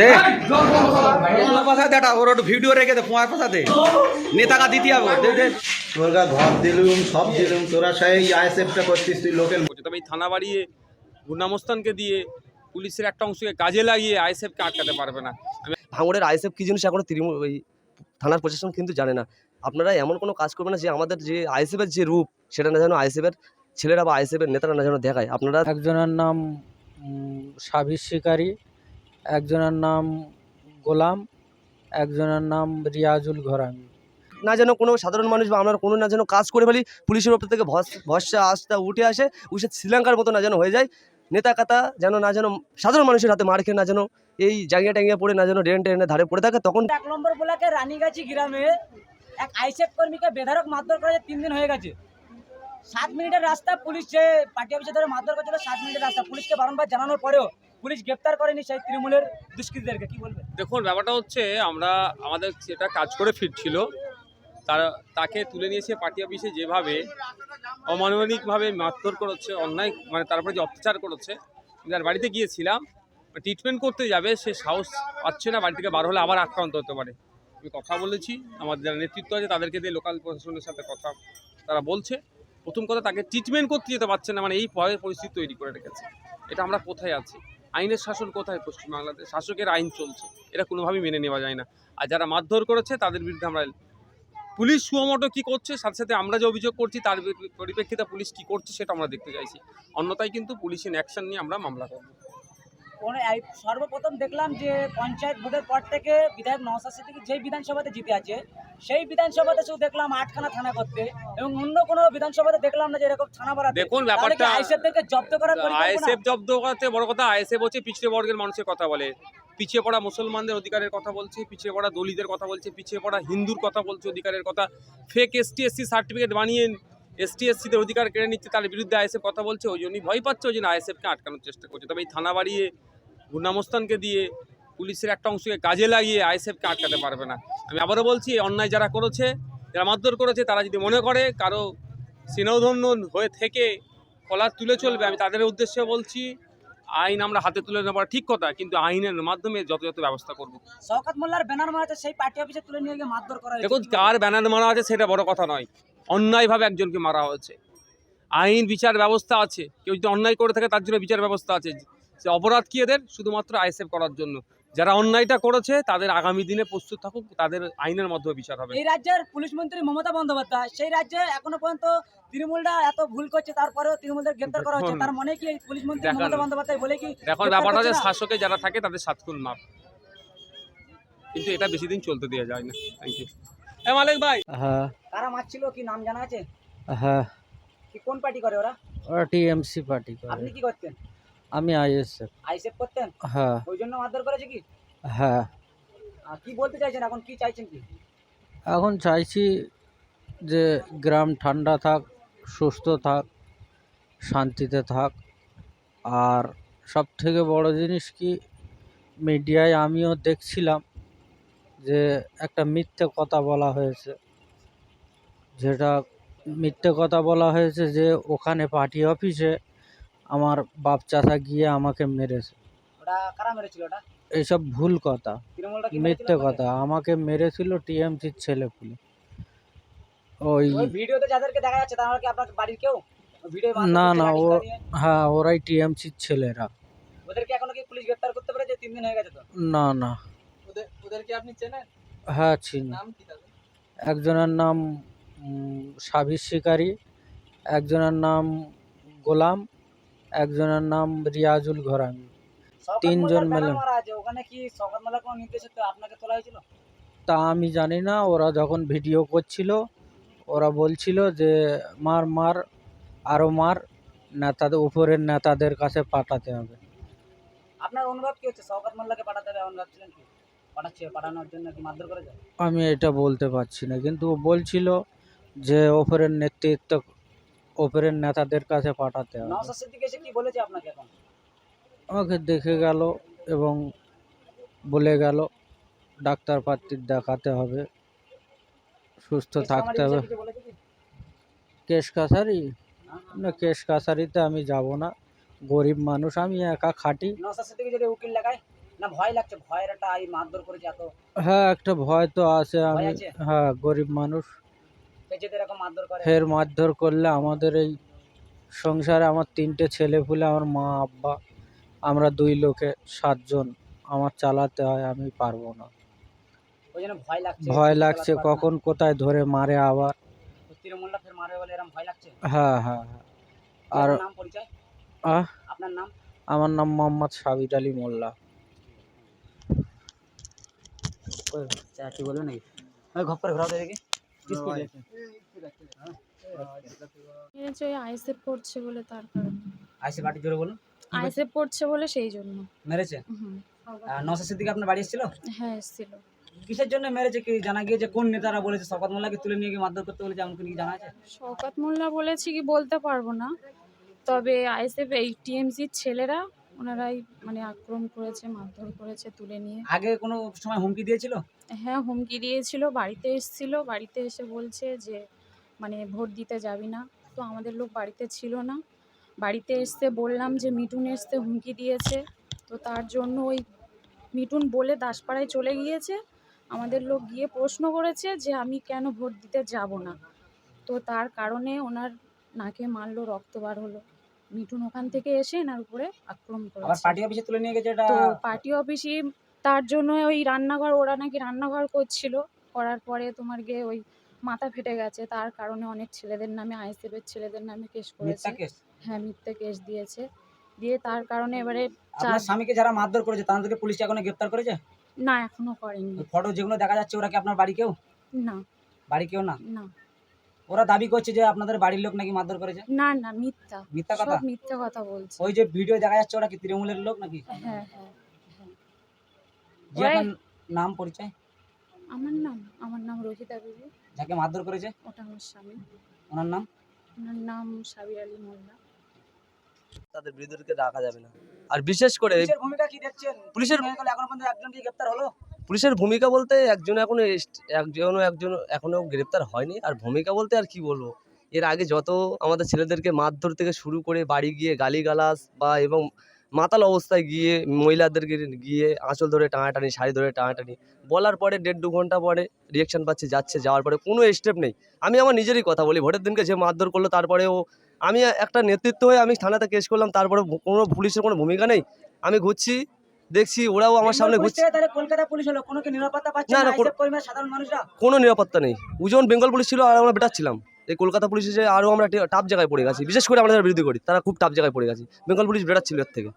দেখ পোয়ার পাশা দেটা ওর একটু ভিডিও রেখে দে পোয়ার পাশা দে নেতাকা দিতে হবে দে দে। তোরা ঘর দিলুম সব দিলুম তোরা সেই আইএসএফটা করছিস তুই লোকের থানা বাড়িয়ে দিয়ে পুলিশের একটা অংশকে কাজে লাগিয়ে আইএসএফকে আটকাতে পারবে না। ভাঙড়ের আইএসএফ কী জিনিস এখনও তৃণমূল ওই থানার প্রশাসন কিন্তু জানে না। আপনারা এমন কোনো কাজ করবেন না যে আমাদের যে আইএসএফের যে রূপ সেটা না যেন আইএসএফের ছেলেরা বা আইএসএফের নেতারা না যেন দেখায়। আপনারা একজনের নাম সাবির শিকারি একজনের নাম গোলাম একজনের নাম রিয়াজুল ঘরামি। না যেন কোনো সাধারণ মানুষ বা আমরা কোনো না যেন কাজ করে ফেলি পুলিশের ওপর থেকে ভস- ভরসা আস্থা উঠে আসে উঠে শ্রীলঙ্কার মতো না যেন হয়ে যায়। নেতা কাতা যেন না যেন সাধারণ মানুষের হাতে মার খেয়ে না যেন এই জায়গা ট্যাঙ্গিয়া পড়ে না যেন ড্রেন ট্রেনের ধারে পড়ে থাকে তখন এক নম্বর ব্লকে রানীগাছি গ্রামে এক আইসেফ কর্মীকে বেধারক মারধর করা তিন দিন হয়ে গেছে। সাত মিনিটের রাস্তা পুলিশ যে পার্টি অফিসে ধরে মারধর করছিল, সাত মিনিটের রাস্তা পুলিশকে বারংবার জানানোর পরেও পুলিশ গ্রেপ্তার করেনি সেই তৃণমূলের দুষ্কৃতীদেরকে। কি বলবে দেখুন, ব্যাপারটা হচ্ছে আমরা আমাদের যেটা কাজ করে ফিরছিল, তারা, তাকে তুলে নিয়েছে পার্টি অফিসে যেভাবে অমানবিকভাবে মারধর করেছে, অন্যায় মানে তারপরে যে অত্যাচার করেছে যার বাড়িতে গিয়েছিলাম ট্রিটমেন্ট করতে যাবে, সে সাহস পাচ্ছে না, বাড়ি থেকে বার হলে আবার আক্রান্ত হতে পারে। আমি কথা বলেছি, আমাদের যারা নেতৃত্ব আছে তাদেরকে দিয়ে লোকাল প্রশাসনের সাথে কথা তারা বলছে। প্রথম কথা তাকে ট্রিটমেন্ট করতে যেতে পারছে না মানে এই ভয়ের পরিস্থিতি তৈরি করে রেখেছে। এটা আমরা কোথায় আছি? আইনের শাসন কোথায় পশ্চিমবাংলাতে? শাসকের আইন চলছে। এটা কোনোভাবেই মেনে নেওয়া যায় না। আর যারা মারধর করেছে, তাদের বিরুদ্ধে আমরা পুলিশ সুমটো কি করছে, সাথে সাথে আমরা যে অভিযোগ করছি, তার পরিপ্রেক্ষিতে পুলিশ কি করছে, সেটা আমরা দেখতে চাইছি। অন্যথায় কিন্তু পুলিশের অ্যাকশন নিয়ে আমরা মামলা করব। সর্বপ্রথম দেখলাম যে পঞ্চায়েত ভোটের পর থেকে বিধায়ক নওসাদ সিদ্দিকী যেই বিধানসভাতে জিতে আছে সেই বিধানসভাতে শুধু দেখলাম আটখানা থানা করতে এবং অন্য কোনো বিধানসভাতে দেখলাম না যে এরকম থানা বাড়াতে দেখুন, ব্যাপারটা- আইসেফদেরকে জব্দ করার আইএসএফ জব্দ করতে বড় কথা আইএসএফ হচ্ছে পিছিয়ে বর্গের মানুষের কথা বলে। পিছিয়ে পড়া মুসলমানদের অধিকারের কথা বলছে পিছিয়ে পড়া দলিতের কথা বলছে পিছিয়ে পড়া হিন্দুর কথা বলছে অধিকারের কথা। ফেক এসটি এসসি সার্টিফিকেট বানিয়ে এসটি এসসিদের অধিকার কেড়ে নিচ্ছে তার বিরুদ্ধে আইএসএফ কথা বলছে ওই জন্যই ভয় পাচ্ছে ওই জন্য আইএসএফকে আটকানোর চেষ্টা করছে। তবে এই থানা বাড়িয়ে গুন্ডামস্তানকে দিয়ে পুলিশের একটা অংশকে কাজে লাগিয়ে আইএসএফকে আটকাতে পারবে না। আমি আবারও বলছি অন্যায় যারা করেছে যারা মারধর করেছে তারা যদি মনে করে কারও স্নেহধন্য হয়ে থেকে কলার তুলে চলবে আমি তাদের উদ্দেশ্যে বলছি আইন আমরা হাতে তুলে নেবার ঠিক কথা কিন্তু আইনের মাধ্যমে যত ব্যবস্থা করব। শওকত মোল্লার ব্যানার মারাতে সেই পার্টি অফিসে তুলে নিয়ে গিয়ে মারধর করা দেখুন কার ব্যানার মারা আছে সেটা বড় কথা নয়। অন্যায়ভাবে একজনকে মারা হয়েছে। আইন বিচার ব্যবস্থা আছে। কেউ যদি অন্যায় করে থাকে তার জন্য বিচার ব্যবস্থা আছে। সে অপরাধ কি এদের? শুধুমাত্র আইসেফ করার জন্য। যারা অন্যায়টা করেছে তাদের আগামী দিনে প্রস্তুত থাকুক তাদের আইনের মাধ্যমে বিচার হবে। এই রাজ্যের পুলিশ মন্ত্রী মমতা বন্দ্যোপাধ্যায় সেই রাজ্যে এখনও পর্যন্ত তৃণমূলরা এত ভুল করছে তারপরেও তৃণমূলদের গ্রেপ্তার করা হচ্ছে। তার মনে কি পুলিশ মন্ত্রী মমতা বন্দ্যোপাধ্যায় বলে কি দেখো ব্যাপারটা যে শাসকে যারা থাকে তাদের সাতক্ষণ মাপ। কিন্তু এটা বেশি দিন চলতে দেওয়া যায় না। থ্যাংক ইউ হ্যাঁ মালিক ভাই। হ্যাঁ। কারা মারছিল কি নাম জানা আছে? হ্যাঁ। কি কোন পার্টি করে ওরা? ওরা টিএমসি পার্টি করে। আপনি কি করতেন আমি আইএসএফ। আইসেফ করতেন? হ্যাঁ। ওই জন্য মারধর করেছে কি? হ্যাঁ। কি বলতে চাইছেন এখন? কি চাইছেন কি? এখন চাইছি যে গ্রাম ঠান্ডা থাক সুস্থ থাক শান্তিতে থাক। আর সব থেকে বড় জিনিস কি মিডিয়ায় আমিও দেখছিলাম যে একটা মিথ্যে কথা বলা হয়েছে। যেটা মিথ্যে কথা বলা হয়েছে যে ওখানে পার্টি অফিসে আমার বাপ চাচা গিয়ে আমাকে মেরেছে। ওটা কারা মেরেছিল ওটা? এইসব ভুল কথা তৃণমূলটা কি মিথ্যে মেরেছিল কথা। আমাকে মেরেছিল টিএমসির ছেলেপুলে ওই ওই ভিডিওতে যাদেরকে দেখা যাচ্ছে তারা কি আপনার বাড়ির কেউ? ভিডিও না, না, ও- হ্যাঁ ওরাই টিএমসির ছেলেরা। ওদেরকে এখনও কি পুলিশ গ্রেফতার করতে পেরেছে? তিন দিন হয়ে গেছে তো? না না। ওদের ওদেরকে আপনি চেনেন? হ্যাঁ চিনি। নাম কি তাদের? একজনের নাম উম, সাবির শিকারি একজনের নাম গোলাম একজনের নাম রিয়াজুল ঘরামি। তিনজন মিলে। ওখানে কি কোনো নির্দেশে আপনাকে তোলা হয়েছিল? তা আমি জানি না ওরা যখন ভিডিও করছিল ওরা বলছিল যে মার মার আরও মার নেতাদের উপরের নেতাদের কাছে পাঠাতে হবে। আপনার অনুভব কি হচ্ছে? শওকত মোল্লাকে পাঠাতে হবে এমন ভাবছিলেন কি? পাঠাচ্ছে পাঠানোর জন্য কি মারধর করেছে? আমি এটা বলতে পারছি না কিন্তু ও বলছিল যে ওপরের নেতৃত্ব ওপরের নেতাদের কাছে পাঠাতে হবে। নওসাদ সিদ্দিক এসে কি বলেছে আপনাকে এখন? আমাকে দেখে গেল এবং বলে গেল ডাক্তার পাত্রীর দেখাতে হবে সুস্থ থাকতে হবে? কেশ কাছারি? না কেশ কাছারিতে আমি যাব না। গরিব মানুষ আমি একা খাটি। নশার সাথে যদি উকিল লাগায় না ভয় লাগছে? ভয়ের একটা এই মারধর করেছে এত। হ্যাঁ একটা ভয় তো আছে। আমি হ্যাঁ গরিব মানুষ। ফের মারধর করলে আমাদের এই সংসারে আমার তিনটে ছেলে পুলে আমার মা আব্বা আমরা দুই লোকে সাতজন। আমার চালাতে হয় আমি পারব না। ভয় লাগছে। কখন কোথায় ধরে মারে আবার। হ্যাঁ হ্যাঁ হ্যাঁ। আর আমার নাম মোহাম্মদ সাবির আলী মোল্লা। চা কি বলবে নাকি? ঘপ করে ঘোরাও দেখি মেরেছে ওই আইসেফ পড়ছে বলে তার কারণে। আইসি বাটি জোরে বলুন। আইসেফ পড়ছে বলে সেই জন্য। মেরেছে? হুম। আর আপনার বাড়ি এসেছিল? হ্যাঁ এসেছিল। কিসের জন্য মেরেছে কি জানা গিয়েছে কোন নেতারা বলেছে? মোল্লাকে তুলে নিয়ে গিয়ে মারধর করতে বলেছে এমন কি জানা আছে? শওকাত মোল্লা বলেছি কি বলতে পারব না। তবে আইসেফ এই টিএমসির ছেলেরা ওনারাই মানে আক্রমণ করেছে মারধর করেছে তুলে নিয়ে। আগে কোনো সময় হুমকি দিয়েছিল? হ্যাঁ হুমকি দিয়েছিল বাড়িতে এসেছিল বাড়িতে এসে বলছে যে মানে ভোট দিতে যাবি না। তো আমাদের লোক বাড়িতে ছিল না। বাড়িতে এসতে বললাম যে মিঠুন এসতে হুমকি দিয়েছে। তো তার জন্য ওই মিঠুন বলে দাসপাড়ায় চলে গিয়েছে। আমাদের লোক গিয়ে প্রশ্ন করেছে যে আমি কেন ভোট দিতে যাব না? তো তার কারণে ওনার নাকে মারলো রক্ত বার হলো। মিঠুন ওখান থেকে এসে এনার উপরে আক্রমণ করেছে। পার্টি অফিসে তুলে নিয়ে গেছে তো পার্টি অফিসে তার জন্য ওই রান্নাঘর ওরা নাকি রান্নাঘর করছিল। করার পরে তোমার গিয়ে ওই মাথা ফেটে গেছে। তার কারণে অনেক ছেলেদের নামে আইসিএফের ছেলেদের নামে কেস করেছে। হ্যাঁ মিথ্যে কেস দিয়েছে। দিয়ে তার কারণে এবারে আপনার স্বামীকে যারা মারধর করেছে তাদেরকে পুলিশ এখনও গ্রেফতার করেছে? না এখনও করেনি। ফটো যেগুলো দেখা যাচ্ছে ওরা কি আপনার বাড়ি কেউ? না। বাড়ি কেউ না? না। ওরা দাবি করছে যে আপনাদের বাড়ির লোক নাকি মারধর করেছে? না না মিথ্যা। মিথ্যা কথা? মিথ্যে কথা বলছে। ওই যে ভিডিও দেখা যাচ্ছে ওরা কি তৃণমূলের লোক নাকি? হ্যাঁ হ্যাঁ। আপনার নাম পরিচয়? আমার নাম আমার নাম রোহিতা বিবি যাকে মারধর করেছে? ওটা আমার স্বামী। ওনার নাম? ওনার নাম সাবির আলী মোল্লা। তাদের বিরুদ্ধে রাখা যাবে না। আর বিশেষ করে পুলিশের ভূমিকা কি দেখছেন? পুলিশের- এখনও পর্যন্ত একজন কি গ্রেপ্তার হলো? পুলিশের ভূমিকা বলতে একজন এখনও এস- একজন একজন এখনও গ্রেপ্তার হয়নি। আর ভূমিকা বলতে আর কি বলব? এর আগে যত আমাদের ছেলেদেরকে মারধর থেকে শুরু করে বাড়ি গিয়ে গালিগালাজ বা এবং মাতাল অবস্থায় গিয়ে মহিলাদেরকে গিয়ে আঁচল ধরে টানাটানি শাড়ি ধরে টানাটানি বলার পরে দেড় দু ঘণ্টা পরে রিয়েকশন পাচ্ছে যাচ্ছে যাওয়ার পরে কোনো স্টেপ নেই। আমি আমার নিজেরই কথা বলি ভোটের দিনকে যে মারধর করল তারপরেও আমি একটা নেতৃত্ব হয়ে আমি থানাতে কেস করলাম তারপরে কোনো পুলিশের কোনো ভূমিকা নেই। আমি ঘুরছি দেখছি ওরাও আমার সামনে ঘুরছে। কলকাতা পুলিশ হলো কোনো নিরাপত্তা পাচ্ছে না, সাধারণ মানুষরা? কোনো নিরাপত্তা নেই। উজন বেঙ্গল পুলিশ ছিল আর আমরা বেটার ছিলাম। এই কলকাতা পুলিশে যে আরও আমরা টাপ জায়গায় পড়ে গেছি। বিশেষ করে আমরা বিরোধী করি তারা খুব টাপ জায়গায় পড়ে গেছি। বেঙ্গল পুলিশ বেটার ছিল এর থেকে।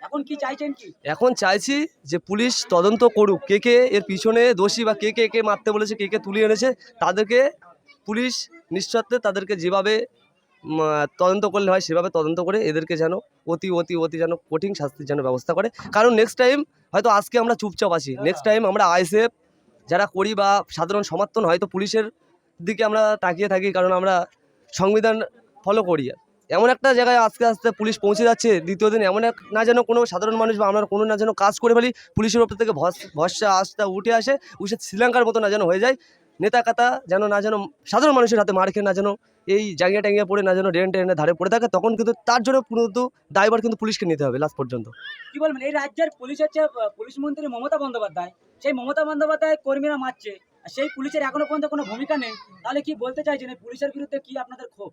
এখন কি চাইছেন কি? এখন চাইছি যে পুলিশ তদন্ত করুক কে কে এর পিছনে দোষী বা কে কে কে মারতে বলেছে কে কে তুলে এনেছে তাদেরকে পুলিশ নিঃস্বার্থে তাদেরকে যেভাবে তদন্ত করলে হয় সেভাবে তদন্ত করে এদেরকে যেন অতি অতি অতি যেন কঠিন শাস্তির যেন ব্যবস্থা করে। কারণ নেক্সট টাইম হয়তো আজকে আমরা চুপচাপ আছি। নেক্সট টাইম আমরা আইসেফ যারা করি বা সাধারণ সমর্থন হয়তো পুলিশের দিকে আমরা তাকিয়ে থাকি, কারণ আমরা সংবিধান ফলো করি। এমন একটা জায়গায় আস্তে আস্তে পুলিশ পৌঁছে যাচ্ছে দ্বিতীয় দিন, এমন এক না যেন কোনো সাধারণ মানুষ বা আমরা কোনো না যেন কাজ করে ফেলি, পুলিশের ওপর থেকে ভরসা আস্থা উঠে আসে, উঠে শ্রীলঙ্কার মতো না যেন হয়ে যায়। নেতা কাতা যেন না যেন সাধারণ মানুষের হাতে মার খেয়ে না যেন এই জায়গা ট্যাঙ্গিয়া পড়ে না যেন ড্রেন ট্রেনের ধারে পড়ে থাকে, তখন কিন্তু তার জন্য পুরো দায়ভার কিন্তু পুলিশকে নিতে হবে লাস্ট পর্যন্ত। কি বলবেন? এই রাজ্যের পুলিশ হচ্ছে পুলিশ মন্ত্রী মমতা বন্দ্যোপাধ্যায়। সেই মমতা বন্দ্যোপাধ্যায় কর্মীরা মারছে। সেই পুলিশের এখনও পর্যন্ত কোনো ভূমিকা নেই। তাহলে কি বলতে চাইছেন পুলিশের বিরুদ্ধে কি আপনাদের ক্ষোভ?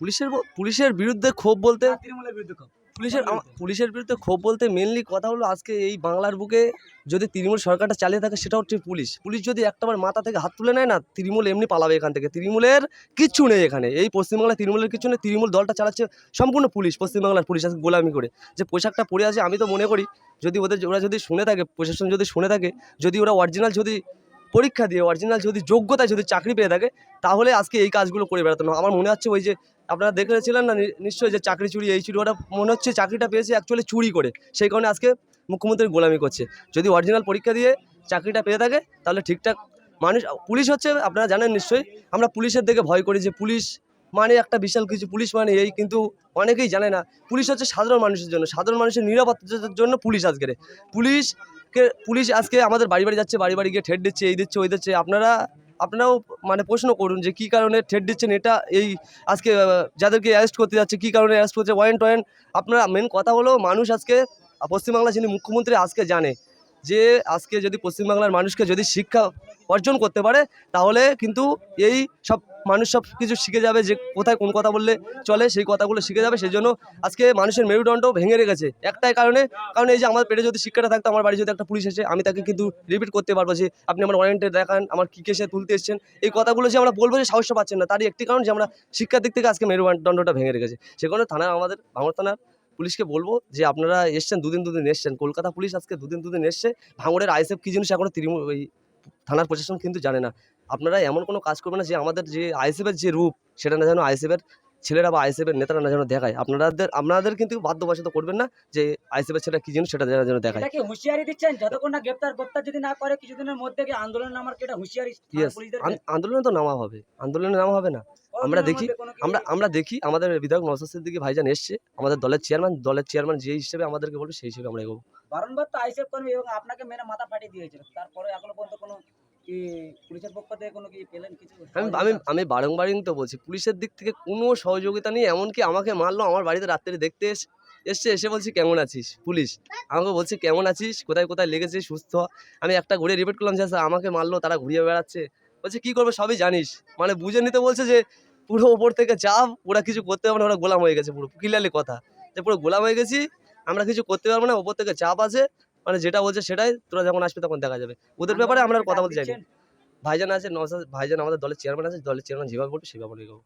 পুলিশের পুলিশের বিরুদ্ধে ক্ষোভ বলতে তৃণমূলের বিরুদ্ধে ক্ষোভ। পুলিশের পুলিশের বিরুদ্ধে ক্ষোভ বলতে মেনলি কথা হলো আজকে এই বাংলার বুকে যদি তৃণমূল সরকারটা চালিয়ে থাকে সেটা হচ্ছে পুলিশ। পুলিশ যদি একটাবার মাথা থেকে হাত তুলে নেয় না তৃণমূল এমনি পালাবে এখান থেকে। তৃণমূলের কিচ্ছু নেই এখানে। এই পশ্চিমবাংলায় তৃণমূলের কিছু নেই তৃণমূল দলটা চালাচ্ছে সম্পূর্ণ পুলিশ পশ্চিমবাংলার পুলিশ আজকে গোলামি করে। যে পোশাকটা পরে আছে আমি তো মনে করি যদি ওদের ওরা যদি শুনে থাকে প্রশাসন যদি শুনে থাকে যদি ওরা অরিজিনাল যদি পরীক্ষা দিয়ে অরিজিনাল যদি যোগ্যতায় যদি চাকরি পেয়ে থাকে, তাহলে আজকে এই কাজগুলো করে বেড়াতো না আমার মনে হচ্ছে ওই যে আপনারা দেখেছিলেন না নিশ্চয়ই যে চাকরি চুরি, এই চুরি ওরা মনে হচ্ছে চাকরিটা পেয়েছে অ্যাকচুয়ালি চুরি করে। সেই কারণে আজকে মুখ্যমন্ত্রী গোলামি করছে। যদি অরিজিনাল পরীক্ষা দিয়ে চাকরিটা পেয়ে থাকে, তাহলে ঠিকঠাক মানুষ, পুলিশ হচ্ছে, আপনারা জানেন নিশ্চয়ই, আমরা পুলিশের দিকে ভয় করি যে পুলিশ মানে একটা বিশাল কিছু পুলিশ মানে এই কিন্তু অনেকেই জানে না। পুলিশ হচ্ছে সাধারণ মানুষের জন্য, সাধারণ মানুষের নিরাপত্তার জন্য পুলিশ আজকের পুলিশকে, পুলিশ আজকে আমাদের বাড়ি বাড়ি যাচ্ছে, বাড়ি বাড়ি গিয়ে ঠেট দিচ্ছে, এই দিচ্ছে, ওই দিচ্ছে। আপনারা, আপনারাও মানে প্রশ্ন করুন যে কী কারণে ঠেট দিচ্ছেন এটা, এই আজকে যাদেরকে অ্যারেস্ট করতে যাচ্ছে, কী কারণে অ্যারেস্ট করছে ওয়ারেন্ট ওয়ারেন্ট আপনারা মেন কথা হলো মানুষ আজকে পশ্চিমবাংলার যিনি মুখ্যমন্ত্রী আজকে জানে যে আজকে যদি পশ্চিমবাংলার মানুষকে যদি শিক্ষা অর্জন করতে পারে, তাহলে কিন্তু এই সব মানুষ সব কিছু শিখে যাবে যে কোথায় কোন কথা বললে চলে, সেই কথাগুলো শিখে যাবে, সেই জন্য আজকে মানুষের মেরুদণ্ড ভেঙে রেখেছে। একটাই কারণে, কারণ এই যে আমার পেটে যদি শিক্ষাটা থাকতো, আমার বাড়ি যদি একটা পুলিশ এসে, আমি তাকে কিন্তু রিপিট করতে পারব যে, আপনি আমার ওয়ারেন্টে দেখান, আমার কী কেসে তুলতে এসেছেন, এই কথাগুলো যে আমরা বলব যে সাহস পাচ্ছেন না, তারই একটি কারণ যে আমরা শিক্ষার দিক থেকে আজকে মেরুদণ্ডটা ভেঙে রেখেছে। সে কারণে থানার, আমাদের ভাঙড় থানার পুলিশকে বলব যে, আপনারা এসছেন, দুদিন দুদিন এসছেন। কলকাতা পুলিশ আজকে দুদিন দুদিন এসছে, ভাঙড়ের আইএসএফ কী জিনিস এখনও তৃণমূল থানার প্রশাসন কিন্তু জানে না। আপনারা এমন কোনো কাজ করবেন না যে আমাদের যে আইএসএফের যে রূপ সেটা না যেন আইএসএফের ছেলেরা বা আইএসএফের নেতারা না যেন দেখায়। আপনাদের আপনাদের কিন্তু বাধ্যবাসত করবেন না যে আইএসএফের ছেলেরা কী জিনিস সেটা যেন দেখায়। এটা হুঁশিয়ারি দিচ্ছেন? যতক্ষণ না গ্রেপ্তার গ্রেপ্তার যদি না করে কিছুদিনের মধ্যে কি আন্দোলন নামার কি এটা হুঁশিয়ারি আন্দোলনে তো নামা হবে। আন্দোলনে নামা হবে না। আমরা দেখি, আমরা আমরা দেখি আমাদের বিধায়ক নওসাদ সিদ্দিকী ভাইজান এসছে। আমাদের দলের চেয়ারম্যান দলের চেয়ারম্যান যে হিসেবে আমাদেরকে বলবে সেই হিসেবে আমরা এগোবো। বারংবার তো আইসেফ কর্মী এবং আপনাকে মেরে মাথা ফাটিয়ে দিয়েছিল। তারপরে এখনও পর্যন্ত কোনো কি পুলিশের পক্ষ থেকে কোনো কি পেলেন কিছু? আমি আমি আমি বারংবারই তো বলছি পুলিশের দিক থেকে কোনো সহযোগিতা নেই এমনকি আমাকে মারলো আমার বাড়িতে রাত্রে দেখতে এস এসছে এসে বলছি কেমন আছিস? পুলিশ আমাকে বলছে কেমন আছিস? কোথায় কোথায় লেগেছে সুস্থ। আমি একটা ঘুরে রিপিট করলাম যে আমাকে মারলো তারা ঘুরিয়ে বেড়াচ্ছে। বলছে কী করবে? সবই জানিস। মানে বুঝে নিতে বলছে যে পুরো ওপর থেকে চাপ ওরা কিছু করতে পারবে না ওরা গোলাম হয়ে গেছে পুরো ক্লিয়ারলি কথা। যে পুরো গোলাম হয়ে গেছি আমরা কিছু করতে পারব না ওপর থেকে চাপ আছে মানে যেটা বলছে সেটাই তোরা যখন আসবে তখন দেখা যাবে। ওদের ব্যাপারে আমরা কথা বলতে চাই ভাইজান আছে নওসাদ ভাইজান আমাদের দলের চেয়ারম্যান আছে দলের চেয়ারম্যান যেভাবে বলবে সেভাবে এগোবো